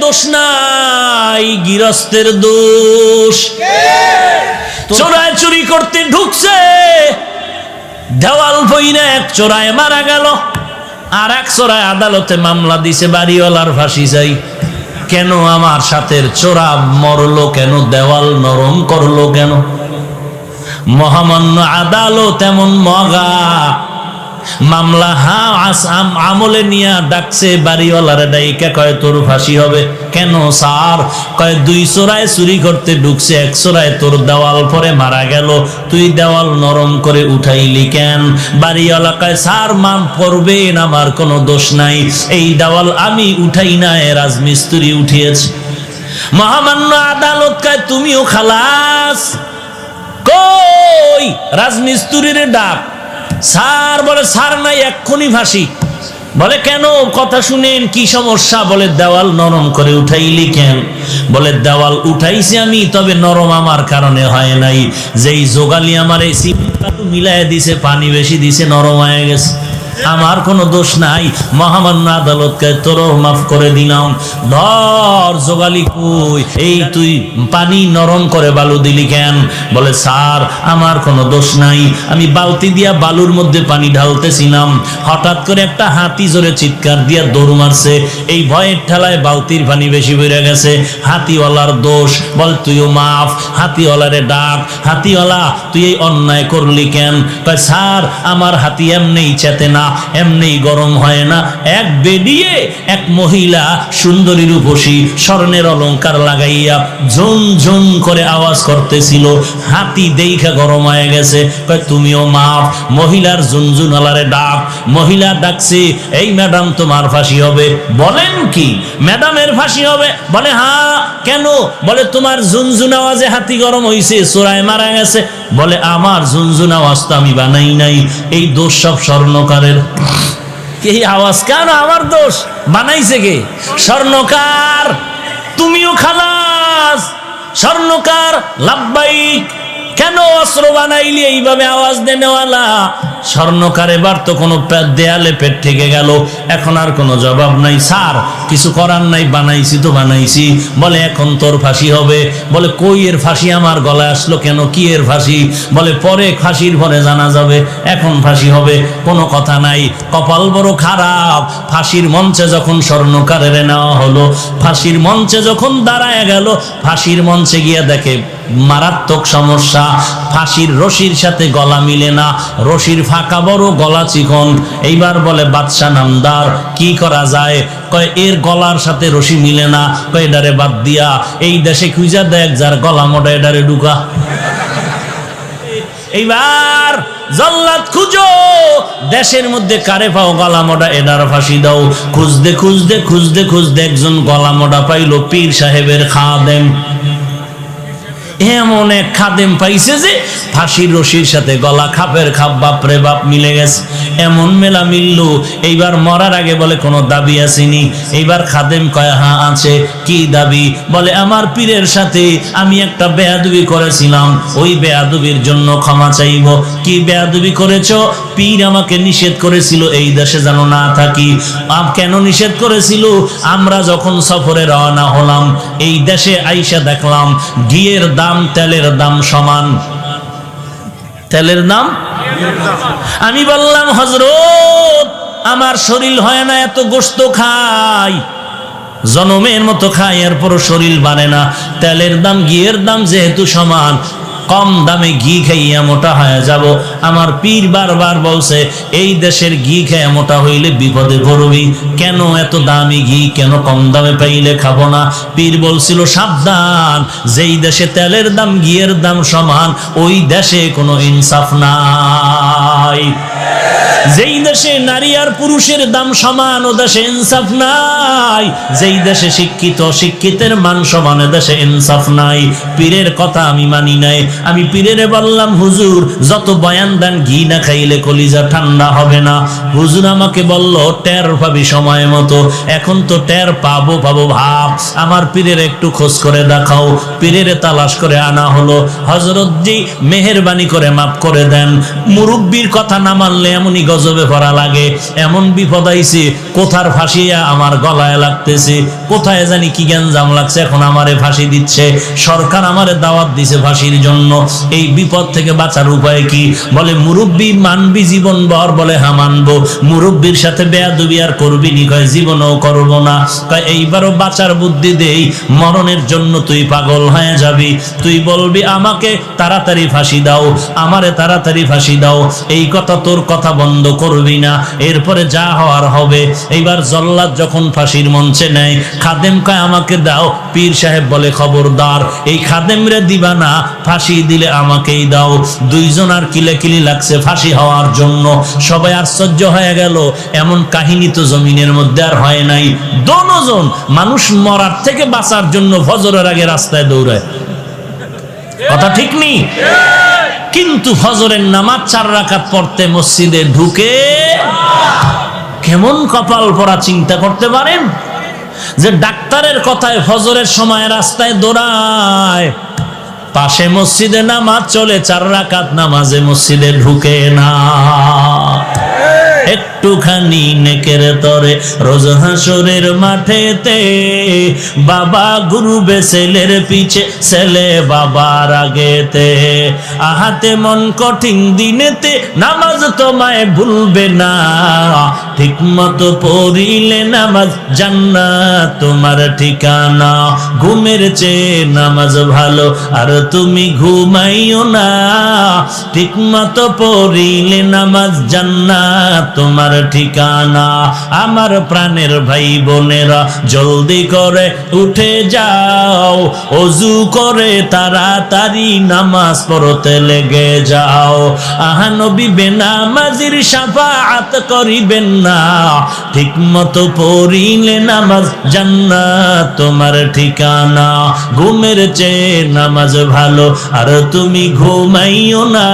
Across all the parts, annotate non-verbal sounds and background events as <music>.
দোষ নাই গৃহস্থের দোষ। চোরায় চুরি করতে ঢুকছে। দেওয়াল বইনে এক চোরায় মারা গেল। আর এক চোরায় আদালতে মামলা দিছে বাড়িওয়ালার ফাঁসি চাই। কেন আমার সাথে চোরা মরলো কেন? দেওয়াল নরম করল কেন? মহামান্য আদালত এমন মগা মামলা হা আমলে নিয়া ডাকছে বাড়িওয়ালারে ডাইকা কয়, তোর ফাঁসি হবে? কেন স্যার? কয়, দুই চোরায় চুরি করতে ঢুকছে, এক চোরায় তোর দেওয়াল পরে মারা গেল। তুই দেওয়াল নরম করে উঠাইলি কেন? বাড়িওয়ালা কয়, স্যার মাম করবেন, আমার কোনো দোষ নাই। এই দেওয়াল আমি উঠাই না, এ রাজমিস্ত্রি উঠিয়েছে। মহামান্য আদালত কয়, তুমিও খালাস। কই? রাজমিস্ত্রির ডাক। স্যার বলে সার নাই, এক্ষুনি ভাসি। বলে, কেন? কথা শুনেন, কি সমস্যা? বলে, দেওয়াল নরম করে উঠাইলি কেন? বলে, দেওয়াল উঠাইছি আমি, তবে নরম আমার কারণে হয় নাই। যেই যোগালি আমার এই মিলাই দিছে, পানি বেশি দিছে, নরম হয়ে গেছে। আমার কোনো দোষ নাই। মহামান্য আদালতকে তোরও মাফ করে দিলাম। ধর জোগালি কই? এই তুই পানি নরম করে বালু দিলি কেন? বলে, স্যার, আমার কোনো দোষ নাই। আমি বালতি দিয়া বালুর মধ্যে পানি ঢালতেছিলাম। হঠাৎ করে একটা হাতি জোরে চিৎকার দিয়া দৌড় মারছে। এই ভয়ের ঠেলায় বালতির পানি বেশি বেড়ে গেছে। হাতিওয়ালার দোষ। বল, তুইও মাফ। হাতিওয়ালারে ডাক। হাতিওয়ালা, তুই এই অন্যায় করলি কেন? স্যার, আমার হাতি এমনি চেতে না এমনিই গরম হয় না। এক বেডিয়ে এক মহিলা সুন্দরী রূপসী স্বর্ণের অলংকার লাগাইয়া ঝুম ঝুম করে আওয়াজ করতেছিল। হাতি গরম হয়ে গেছে। তুমিও মাফ, মহিলার ঝুনঝুনালারে ডাক। মহিলা এই ম্যাডাম, তোমার ফাঁসি হবে। বলেন কি? ম্যাডামের ফাঁসি হবে? বলে হ্যাঁ কেন? বলে, তোমার ঝুনঝুন আওয়াজে হাতি গরম হইছে চোরায় মারা গেছে। বলে, আমার ঝুনঝুন আওয়াজ তো আমি বানাই নাই। এই দোষ সব স্বর্ণকারের এই আওয়াজ কেন আমার দোষ? বানাইছে কে? স্বর্ণকার, তুমিও খালাস। স্বর্ণকার লাভবাইক কেন অস্ত্র বানাইলি? এইভাবে আওয়াজ দেনেওয়ালা স্বর্ণকার এবার তো কোনো দেয়ালে পেট থেকে গেল। এখন আর কোনো জবাব নাই, স্যার, কিছু করার নাই, বানাইছি তো বানাইছি। বলে, এখন তোর ফাঁসি হবে। বলে, কই এর ফাঁসি? আমার গলায় আসলো কেন? কি এর ফাঁসি? বলে, পরে ফাঁসির পরে জানা যাবে, এখন ফাঁসি হবে। কোনো কথা নাই। কপাল বড় খারাপ। ফাঁসির মঞ্চে যখন স্বর্ণকারের নেওয়া হলো, ফাঁসির মঞ্চে যখন দাঁড়ায় গেল, ফাঁসির মঞ্চে গিয়ে দেখে, মারাত্মক সমস্যা। ফাঁসির রশির সাথে গলা মিলে না। রশির ফাঁকা বড় গলা চিকন। এইবার বলে বাদশাহ নামদার, কি করা যায়? কয়, এর গলার সাথে রশি মিলে না। কয়, এডারে বাদ দিয়া, এই দেশে খুঁজা দেখ, যার গলা মোটা, এডারে ঢুকা। এইবার, জল্লাদ খুঁজো, দেশের মধ্যে কারে পাও গলা মোটা, এডার ফাঁসি দাও। খুঁজতে খুঁজতে খুঁজতে খুঁজতে একজন গলা মোটা পাইলো পীর সাহেবের খাদেম। এমন এক খাদেম পাইছে যে ফাঁসির রশির সাথে গলা খাপের খাপ, বাপরে বাপ মিলে গেছে। এমন মেলা মিললো। এইবার মরার আগে বলে, কোনো দাবি আসেনি। এইবার খাদেম কয় হ্যাঁ আছে। কি দাবি? বলে, আমার পীরের সাথে আমি একটা বেয়াদবি করেছিলাম। ওই বেয়াদবির জন্য ক্ষমা চাইব। কি বেয়াদবি করেছ? পীর আমাকে নিষেধ করেছিল, এই দেশে যেন না থাকি। কেন নিষেধ করেছিল? আমরা যখন সফরে রওনা হলাম, এই দেশে আইসা দেখলাম, ঘিয়ের দাম তেলের দাম সমান। তেলের দাম? আমি বললাম হজরত আমার শরীর হয় না, এত গোস্ত খাই। জনমের মতো খাই, এরপরও শরীর বাড়ে না। তেলের দাম গিয়ের দাম যেহেতু সমান কম দামে ঘি খাইয়া মোটা হয়ে যাব। আমার পীর বারবার বলছে, এই দেশের ঘি খেয়ে মোটা হইলে বিপদে পড়বি। কেন এত দামি ঘি, কেন কম দামে পাইলে খাব না? পীর বলছিল, সাবধান, যেই দেশে তেলের দাম, ঘিয়ের দাম সমান, ওই দেশে কোনো ইনসাফ নাই। যেই দেশে নারী আর পুরুষের দাম সমান, ও দেশে ইনসাফ নাই। যেই দেশে শিক্ষিত, শিক্ষিতের মান সমান দেশে ইনসাফ নাই। পীরের কথা আমি মানি নাই। আমি পীরেরে বললাম, হুজুর, যত বয়ান দেন ঘি না খাইলে কলিজা ঠান্ডা হবে না। হুজুর আমাকে বলল, টের পাবি সময় মতো। এখন তো টের পাবো পাবো ভাব। আমার পীরের একটু খোঁজ করে দেখাও। পীরের তালাশ করে আনা হলো। হজরত জি মেহরবানি করে মাফ করে দেন। মুরব্বীর কথা না মানলে এমনই গজবে পড়া লাগে। এমন বিপদ আইছে, কোথার ফাঁসিয়া আমার গলায় লাগতেছে? কোথায় জানি কি গ্যাঞ্জাম লাগছে, এখন আমারে ফাঁসি দিচ্ছে। সরকার আমারে দাওয়াত দিছে ফাঁসির জন্য। এই বিপদ থেকে বাঁচার উপায় কি? বলে, মুরব্বী মানবি জীবন বর বলে হা মানবো। মুরব্বীর সাথে বেয়াদবি আর করবি নি? কয়, জীবনও করব না। কয়, এইবারও বাঁচার বুদ্ধি দেই। মরণের জন্য তুই পাগল হয়ে যাবি। তুই বলবি, আমাকে তাড়াতাড়ি ফাঁসি দাও, আমারে তাড়াতাড়ি ফাঁসি দাও। এই কথা তোর কথা বন্ধ করবি না। এরপরে যা হওয়ার হবে। এইবার জল্লাদ যখন ফাঁসির মঞ্চে নেয়, খাদেম কয়, আমাকে দাও। পীর সাহেব বলে, খবরদার, এই খাদেম রে দিবা না, ফাঁসি দিলে আমাকেই দাও। দুইজন আর কিলে লাগছে ফাঁসি হওয়ার জন্য। সবাই আশ্চর্য হয়ে গেল। এমন কাহিনী তো জমিনের মধ্যে আর হয় নাই। দোনোজন মানুষ মরার থেকে বাঁচার জন্য ফজরের আগে রাস্তায় দৌড়ায়। কথা ঠিক নেই? কিন্তু ফজরের নামাজ চার রাকাত পড়তে মসজিদে ঢুকে কেমন কপাল পরা চিন্তা করতে পারেন? যে ডাক্তারের কথায় ফজরের সময় রাস্তায় দৌড়ায়। পাশে মসজিদে নামাজ চলে চার রাকাত নামাজে মসজিদে ঢুকে না। একটুখানি নেকের তরে রোজ হাসরের মাঠেতে বাবা গুরুবে ছেলের পিছে, ছেলে বাবার আগেতে। আহাতে মন কঠিন দিনেতে নামাজ তোমায় ভুলবে না। ঠিক মতো পড়িলে নামাজ জান্নাত তোমার ঠিকানা। ঘুমের চেয়ে নামাজ ভালো, আর তুমি ঘুমাইও না। ঠিক মতো পড়িলে নামাজ জান্নাত তোমার ঠিকানা, আমার প্রাণের ভাই বোনেরা জলদি করে উঠে যাও, অজু করে তাড়াতাড়ি নামাজ পড়তে লেগে যাও। আহানবী বেনামাজির সাফাআত করিবেন না ঠিক মতো পড়িলে নামাজ জান্নাত তোমার ঠিকানা। ঘুমের চেয়ে নামাজ ভালো, আর তুমি ঘুমাইও না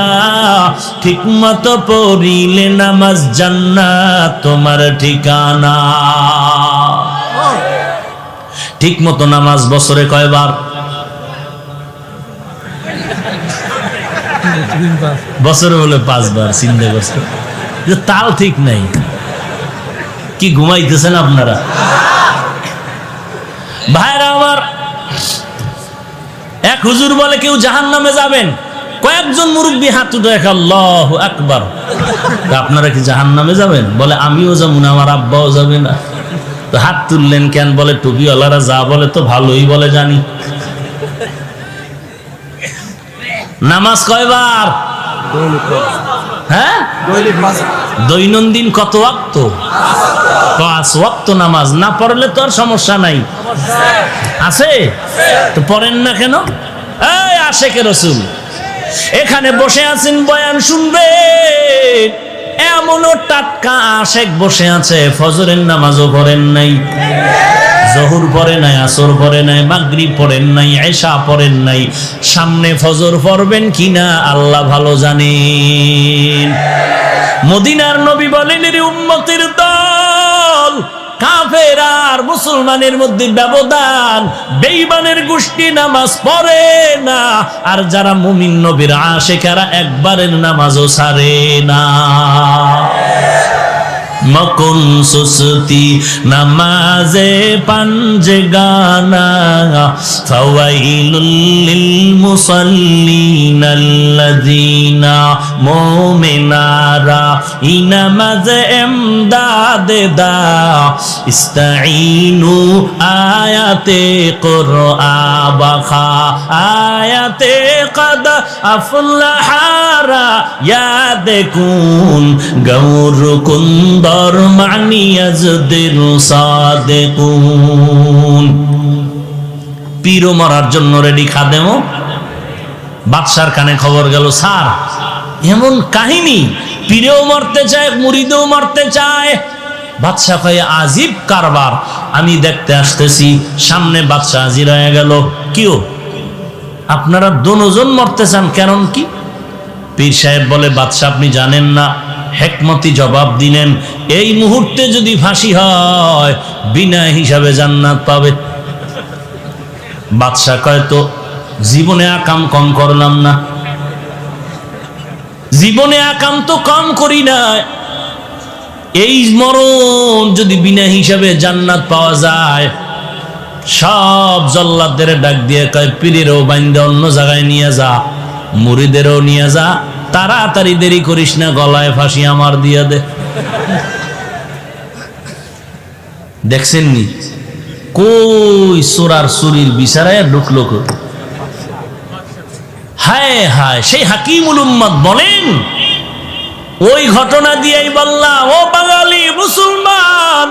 ঠিক মতো পড়িলে নামাজ জান্নাত তোমার ঠিকানা। ঠিক মতো নামাজ বছরে কয়বার? বছরে হলে পাঁচবার, চিন্তা করছে? তাল ঠিক নাই। কি ঘুমাইতেছেন আপনারা? ভাইরা আমার, এক হুজুর বলে কেউ জাহান নামে যাবেন? কয়েকজন মুরব্বী হাত উঠে আল্লাহ আকবার। আপনারা কি জাহান নামে যাবেন? বলে, আমিও যাব না, আমার আব্বাও যাবে না। তো হাত তুললেন কেন? বলে, টুপিওয়ালারা যা বলে তো ভালোই বলে জানি। নামাজ কয়বার? হ্যাঁ? দৈনন্দিন কত ওয়াক্ত? পাঁচ ওয়াক্ত নামাজ। না পড়লে তো আর সমস্যা নাই। আছে? তো পড়েন না কেন? এই আশেকে রসুল। এখানে বসে আছেন বয়ান শুনবেন এমনও টাটকা আশেক বসে আছে, ফজরের নামাজও পড়েন নাই। জহুর পরে নাই, আসর পরে নাই, মাগরিব পড়েন নাই এশা পড়েন নাই। সামনে ফজর পড়বেন কিনা আল্লাহ ভালো জানেন। মদিনার নবী বলেন রে উম্মতের দল কাফের আর মুসলমানের মধ্যে ব্যবধান। বেইমানের গোষ্ঠী নামাজ পড়ে না। আর যারা মুমিন নবীর আশেখারা একবারের নামাজও সারে না। মকুন সুসতি, নামাজে পাঞ্জে গানা, ফাওয়াইলুল লিল মুসাল্লিন আল্লাযিনা মুমিনারা, ইনামাজে এমদাদে দা ইস্তাইনু আয়াতে কুরআবাখা আয়াতে কদ আফলাহারা, ইয়াদেকুন গৌর কুন্দর মানিয়াজদের সাদেকুন পীরও মরার জন্য রেডি খাদেমও। বাদশার কানে খবর গেল, স্যার, এমন কাহিনী, পীরেও মারতে চায়, মুরিদেও মারতে চায়। বাদশাহ কয়ে, আজিব কারবার, আমি দেখতে আসতেছি, সামনে বাদশাহ হাজির হয়ে গেল। কিও? আপনারা দুজন মরতে চান কারণ কি? পীর সাহেব বলে বাদশাহ আপনি জানেন না, হেকমতি জবাব দিলেন এই মুহূর্তে যদি ফাঁসি হয়, বিনা হিসাবে জান্নাত পাবে। বাদশাহ কয়, তো জীবনে আকাম কম করলাম না। জীবনে আকাম তো কম করি না। এই মরণ যদি বিনা হিসাবে জান্নাত পাওয়া যায়, সব জল্লাদের ডাক দিয়ে কয়, পীরেরও বাইন্দে অন্য জায়গায় নিয়ে যা মুড়িদেরও নিয়ে যা, তাড়াতাড়ি দেরি করিস না, গলায় ফাঁসি আমার দিয়ে দে। দেখছেন নি কই সোরার সুরির বিচারায় ঢুকলো হায় হায়, সেই হাকিমুল উম্মত বলেন, ওই ঘটনা দিয়েই বললাম ও বাঙালি মুসলমান,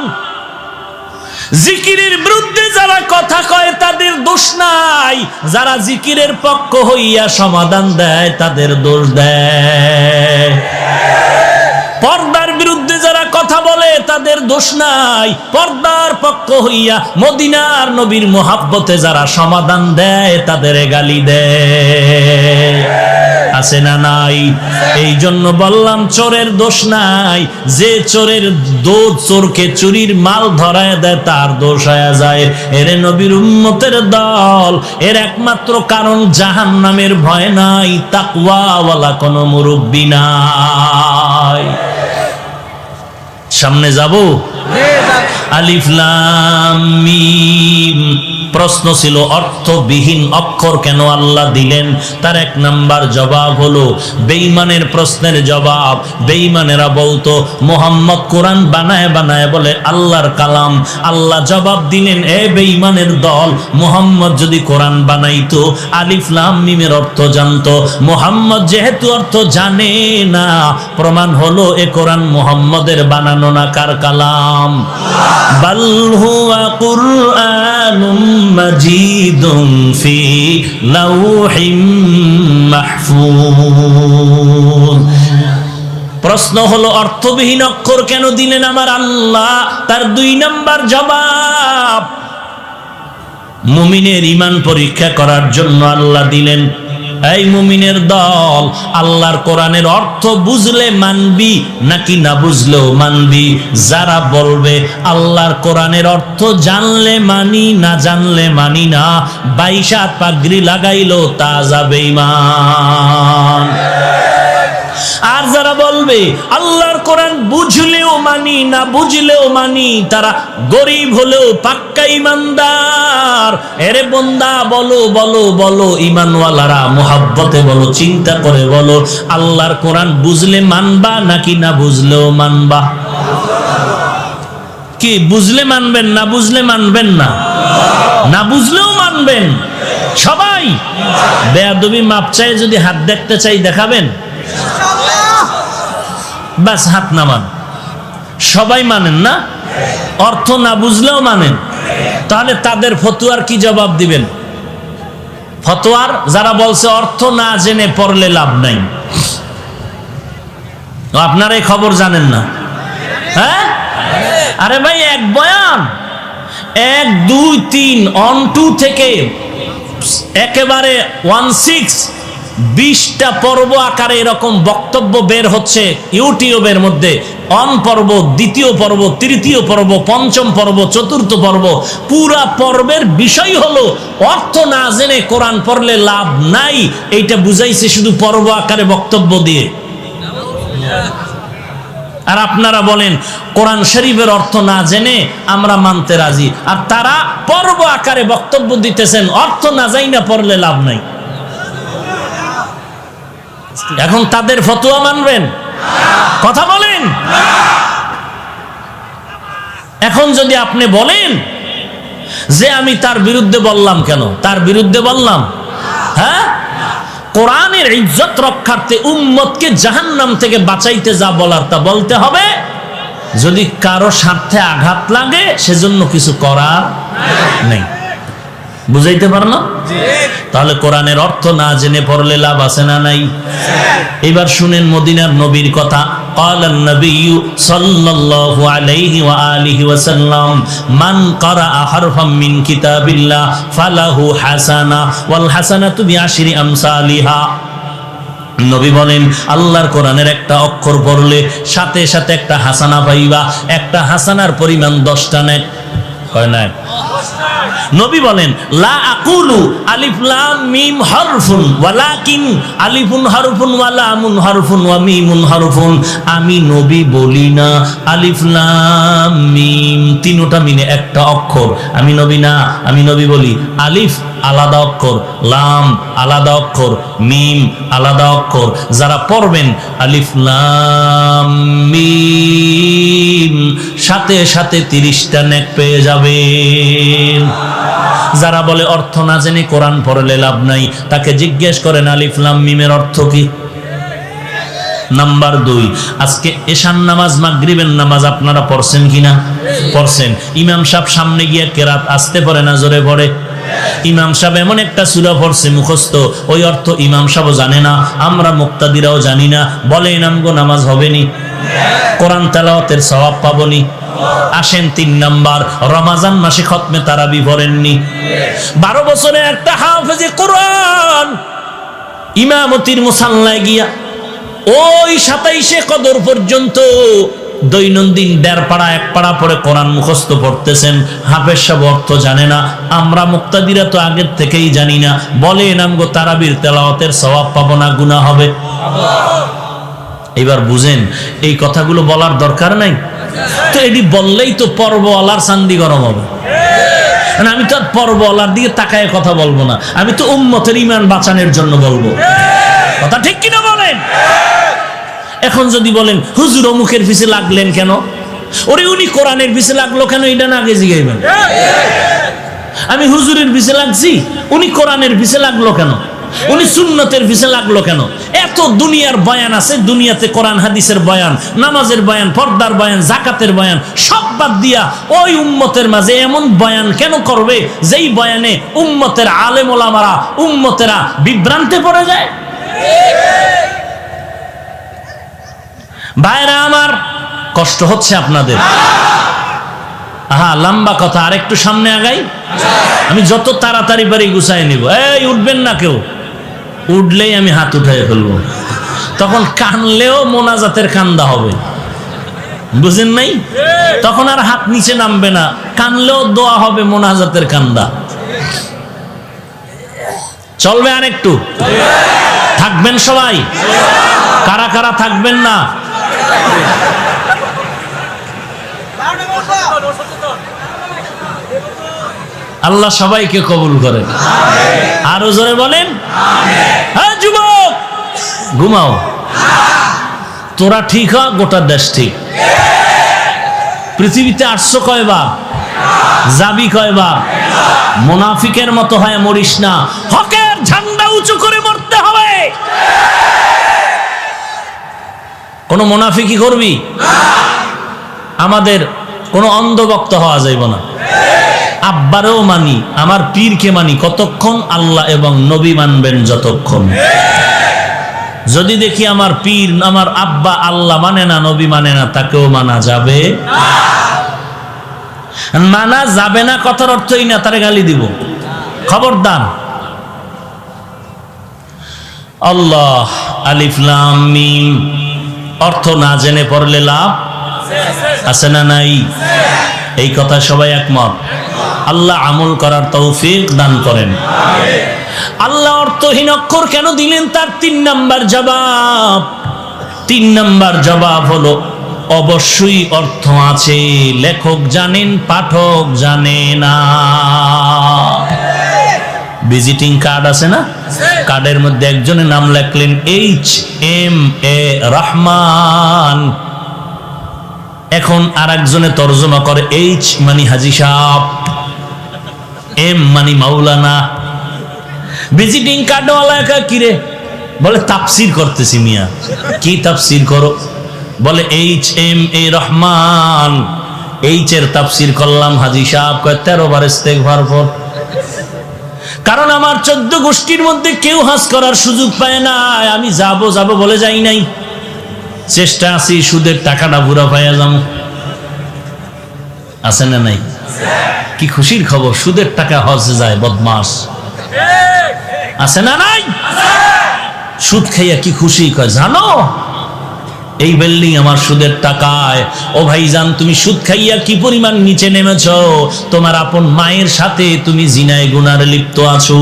জিকিরের বিরুদ্ধে যারা কথা কয় তাদের দোষ নাই, যারা জিকিরের পক্ষ হইয়া সমাধান দেয় তাদের দোষ দেয় পর্দার বিরুদ্ধে যারা কথা বলে তাদের দোষ নাই। পর্দার পক্ষ হইয়া মদিনার নবীর মোহাব্বতে যারা সমাধান দেয়, তাদের গালি দেয়। আছে না নাই? এই জন্য বললাম, চোরের দোষ নাই। যে চোরের দোষ চোরকে চুরির মাল ধরায় দেয়, তার দোষ হয়ে যায়। এর নবীর উম্মতের দল, এর একমাত্র কারণ জাহান নামের ভয় নাই, তাকওয়াওয়ালা কোনো মুরব্বী নাই। সামনে যাব? আলিফলাম মিম। প্রশ্ন ছিল, অর্থবিহীন অক্ষর কেন আল্লাহ দিলেন? তার এক নাম্বার জবাব হলো, বেঈমানের প্রশ্নের জবাব, বেঈমানেরা বলতো, মোহাম্মদ কোরআন বানায় বানায় বলে, আল্লাহর কালাম, আল্লাহ জবাব দিলেন, এ বেঈমানের দল, মোহাম্মদ যদি কোরআন বানাইতো, আলিফ লাম মিমের অর্থ জানতো, মোহাম্মদ যেহেতু অর্থ জানে না, প্রমাণ হলো, এ কোরআন মোহাম্মদের বানানো না কার কালাম? বাল হুয়া কুরআনুম মাজিদুম ফি লাউহিম মাহফুজ। প্রশ্ন হলো, অর্থবিহীন অক্ষর কেন দিলেন আমার আল্লাহ? তার দুই নাম্বার জবাব, মুমিনের ইমান পরীক্ষা করার জন্য আল্লাহ দিলেন এই মুমিনের দল, আল্লাহর কোরআনের অর্থ বুঝলে মানবি, নাকি না বুঝলেও মানবি? যারা বলবে আল্লাহর কোরআনের অর্থ জানলে মানি, না জানলে মানি না বাইশাত পাগড়ি লাগাইলো, তা যাবে ইমান। আর যারা বলবে আল্লাহর কোরআন বুঝলেও মানি, না বুঝলেও মানি, তারা গরিব হলেও পাক্কা ইমানদার এরে বন্দা, বলো বলো বলো ইমানওয়ালারা মোহাব্বতে বলো, চিন্তা করে বলো, আল্লাহর কোরআন বুঝলে মানবা নাকি না বুঝলেও মানবা? কি, বুঝলে মানবেন, না বুঝলে মানবেন না? না বুঝলেও মানবেন। সবাই? বেয়াদবি মাপ চাই, যদি হাত দেখতে চাই, দেখাবেন? বাস হাত নামান। সবাই মানেন না? অর্থ না বুঝলেও মানেন। তাহলে তাদের ফতুয়ার কি জবাব দিবেন? ফতোয়ার, যারা বলছে অর্থ না জেনে পড়লে লাভ নাই। আপনারা এই খবর জানেন না। হ্যাঁ? আরে ভাই, এক বয়ান। এক, দুই, তিন অন টু থেকে একেবারে ওয়ান সিক্স বিশটা পর্ব আকারে এরকম বক্তব্য বের হচ্ছে ইউটিউবের মধ্যে। অন পর্ব, দ্বিতীয় পর্ব, তৃতীয় পর্ব, পঞ্চম পর্ব, চতুর্থ পর্ব, পুরা পর্বের বিষয় হলো অর্থ না জেনে কোরআন পড়লে লাভ নাই। এইটা বুঝাইছে শুধু পর্ব আকারে বক্তব্য দিয়ে। আর আপনারা বলেন, কোরআন শরীফের অর্থ না জেনে আমরা মানতে রাজি। আর তারা পর্ব আকারে বক্তব্য দিতেছেন, অর্থ না যাই না পড়লে লাভ নাই। এখন তাদের ফতুয়া মানবেন? কথা বলেন। এখন যদি আপনি বলেন যে আমি তার বিরুদ্ধে বললাম কেন? তার বিরুদ্ধে বললাম। হ্যাঁ? কোরআনের ইজ্জত রক্ষার্থে উম্মতকে জাহান্নাম থেকে বাঁচাইতে যা বলার তা বলতে হবে। যদি কারও স্বার্থে আঘাত লাগে, সেজন্য কিছু করার নেই। বুঝাইতে পারলাম তাহলে কোরআনের অর্থ না জেনে পড়লে লাভ আছে না নাই এবার শুনেন মদিনার নবীর কথা قال النبي صلى الله عليه وآله وسلم من قرأ حرفا من كتاب الله فله حسنة والحسنة بعشر أمثالها নবী বলেন আল্লাহর কোরআনের একটা অক্ষর পড়লে সাথে সাথে একটা হাসানা পাইবা একটা হাসানার পরিমাণ দশটা নেয় হয় না নবী বলেন, লা আকুলু আলিফ লাম মিম হরফুন, ওয়ালাকিন আলিফুন হরফুন ওয়া লামুন হরফুন ওয়া মিমুন হরফুন। আমি নবী বলি না, আলিফ লাম মিম, তিনটা মিলে একটা অক্ষর। আমি নবী না, আমি নবী বলি আলিফ আলাদা অক্ষর, লাম আলাদা অক্ষর, মিম আলাদা অক্ষর। যারা পড়বেন, আলিফ, লাম, মিম, সাথে সাথে তিরিশটা নেক পেয়ে যাবেন। যারা বলে অর্থ না জেনে কোরআন পড়লে লাভ নাই, তাকে জিজ্ঞেস করেন, আলিফ, লাম, মিমের অর্থ কি? নাম্বার দুই, আজকে এশান নামাজ, মাগরিবের নামাজ আপনারা পড়ছেন কিনা? পড়ছেন। ইমাম সাহেব সামনে গিয়ে কেরাত আসতে পারে না, জোরে পড়ে ইমাম সাহেব এমন একটা সুরা পড়ছে মুখস্থ। ওই অর্থ ইমাম সাহেব জানে না, আমরা মুক্তাদিরাও জানি না। বলে নামগো নামাজ হবে নি কোরআন তেলাওয়াতের স্বভাব পাবনি? আসেন তিন নাম্বার, রমাজান মাসে খতমে তারাবি পড়েননি? বারো বছরে একটা হাফেজে কোরআন ইমামতির মুসাল্লায় গিয়া, ওই সাতাইশে কদর পর্যন্ত দৈনন্দিন দেড় পাড়া এক পাড়া পরে কোরআন মুখস্থ পড়তেছেন। হাফেজ সাহেব অর্থ জানে না। আমরা মুক্তাদিরা তো আগের থেকেই জানি না। বলে নামগো তারাবির তেলাওয়াতের স্বভাব পাবো না গুণা হবে। এবার বুঝেন, এই কথাগুলো বলার দরকার নাই? তো এটি বললেই তো পর্বওয়ালার চান্দি গরম হবে। মানে আমি তো আর পর্বওয়ালার দিকে তাকায় কথা বলব না। আমি তো উম্মতের ইমান বাঁচানোর জন্য বলব। কথা ঠিক কিনা বলেন? এখন যদি বলেন, হুজুর অমুখের পিছে লাগলেন কেন? ওরে, উনি কোরআনের পিছে লাগল কেন? এটা না আগে জিগাইবেন আমি হুজুরের পিছে লাগছি, উনি কোরআনের পিছে লাগল কেন? উনি সুন্নতের পিছে লাগল কেন? এত দুনিয়ার বয়ান আছে, দুনিয়াতে কোরআন, হাদিসের বয়ান, নামাজের বয়ান, পর্দার বয়ান জাকাতের বয়ান, সব বাদ দিয়া ওই উম্মতের মাঝে এমন বয়ান কেন করবে যেই বয়ানে উম্মতের আলেমোলামারা উম্মতেরা বিভ্রান্তে পড়ে যায়? ভাইরা আমার, কষ্ট হচ্ছে আপনাদের। হা লম্বা কথা আর একটু সামনে আগাই। আমি যত তাড়াতাড়ি পারি গুছাই নিব। এই, উঠবেন না কেউ। উঠলেই আমি হাত উঠাই ফেলব। তখন কানলেও মোনাজাতের কান্দা হবে। বুঝেন নাই? তখন আর হাত নিচে নামবে না। কানলেও দোয়া হবে মোনাজাতের কান্দা। চলবে আর একটু থাকবেন সবাই। কারা কারা থাকবেন না? <laughs> আল্লাহ সবাইকে কবুল করেন আরও জোরে বলেন? হ্যাঁ যুবক! ঘুমাও। তোরা ঠিক হ, গোটা দেশ ঠিক। পৃথিবীতে আসছো কয়বার? যাবি কয়বার? মোনাফিকের মতো হয় মরিস না। হকের ঝান্ডা উঁচু করে মরতে হবে কোন মোনাফিকি করবি? আমাদের কোনো অন্ধভক্ত হওয়া যাইব না। আব্বারেও মানি, আমার পীরকে মানি, কতক্ষণ আল্লাহ এবং নবী মানবেন যতক্ষণ। যদি দেখি আমার পীর, আমার আব্বা আল্লাহ মানে না, নবী মানে না, তাকেও মানা যাবে? মানা যাবে না কথার অর্থই না, তারে গালি দিব। খবরদার। আল্লাহ আলিফলাম মিম। অর্থ না জেনে পড়লে লাভ আছে না নাই? এই কথা সবাই একমত। আল্লাহ আমল করার তৌফিক দান করেন। আল্লাহ অর্থহীন অক্ষর কেন দিলেন তার তিন নাম্বার জবাব? তিন নাম্বার জবাব হলো, অবশ্যই অর্থ আছে, লেখক জানেন, পাঠক জানে না। ভিজিটিং কার্ড আছে না? কার্ডের মধ্যে একজনের নাম লেখলেন এইচ এম এ রহমান এখন আর একজনে তর্জমা করে এইচ মানি হাজি সাহ এম মানি মাওলানা। ভিজিটিং কার্ড একা কিরে বলে তাপসির করতেছি মিয়া। কি তাফসির করো? বলে H M A Rahman H এর তাপসির করলাম হাজি সাহ কয় তেরো বার ইস্তেগফার পর কারণ আমার চোদ্দ গোষ্ঠীর মধ্যে কেউ হাস করার সুযোগ পায় না। আমি যাব যাব বলে যাই নাই। চেষ্টা আছি, সুদের টাকাটা বুড়া পাইয়া যাম। আছে না নাই? কি খুশির খবর? সুদের টাকা হজে যায়, বদমাস। আছে না নাই? সুদ খাইয়া কি খুশি? কয়, জানো? এই বিল্ডিং আমার সুদের টাকায়। ও ভাইজান, তুমি সুদ খাইয়া কি পরিমাণ নিচে নেমেছ? তোমার আপন মায়ের সাথে তুমি জিনায় গুনার লিপ্ত আছো।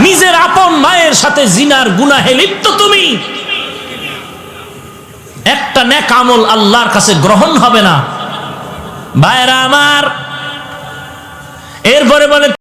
নিজের আপন মায়ের সাথে জিনার গুনাহে লিপ্ত তুমি। একটা নেক আমল আল্লাহর কাছে গ্রহণ হবে না। ভাইরা আমার, এরপরে বলে